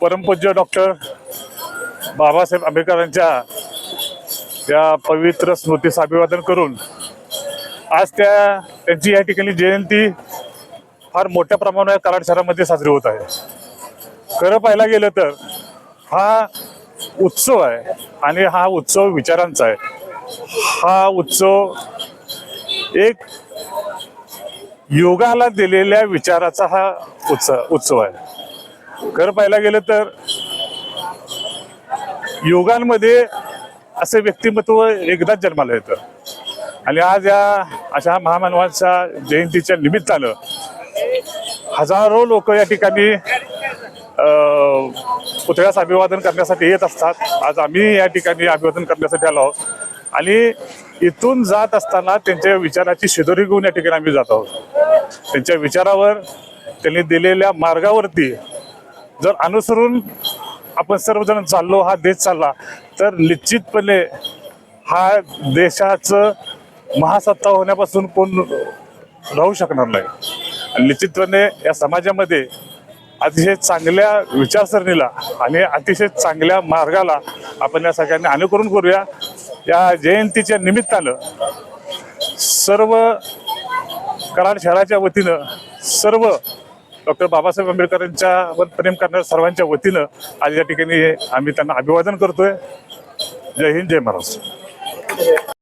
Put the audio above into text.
परमपूज्य डॉक्टर बाबासाहेब आंबेडकरांच्या त्या पवित्र स्मृतीस अभिवादन करून आज त्या त्यांची या ठिकाणी जयंती फार मोठ्या प्रमाणावर कराड शहरामध्ये साजरी होत आहे. खरं पाहायला गेलं तर हा उत्सव आहे आणि हा उत्सव विचारांचा आहे. हा उत्सव एक योगाला दिलेल्या विचाराचा हा उत्सव उत्सव आहे. खरं पाहायला गेलं तर योगांमध्ये असे व्यक्तिमत्व एकदाच जन्माला येतं. आणि आज या अशा महामानवांच्या जयंतीच्या निमित्तानं हजारो लोक या ठिकाणी पुतळ्यास अभिवादन करण्यासाठी येत असतात. आज आम्ही या ठिकाणी अभिवादन करण्यासाठी आलो आहोत. आणि इथून जात असताना त्यांच्या विचाराची शिदोरी घेऊन या ठिकाणी आम्ही जात आहोत. त्यांच्या विचारावर त्यांनी दिलेल्या मार्गावरती जर अनुसरून आपण सर्वजण चाललो हा देश चालला तर निश्चितपणे हा देशाचं महासत्ता होण्यापासून कोण राहू शकणार नाही. आणि निश्चितपणे या समाजामध्ये अतिशय चांगल्या विचारसरणीला आणि अतिशय चांगल्या मार्गाला आपण या सगळ्यांनी अनुकरण करूया. या जयंतीच्या निमित्तानं सर्व कराड शहराच्या वतीनं सर्व डॉक्टर बाबासाहेब आंबेडकरांच्या प्रेम करणाऱ्या सर्वांच्या वतीनं आज या ठिकाणी आम्ही त्यांना अभिवादन करतोय. जय हिंद जय महाराष्ट्र.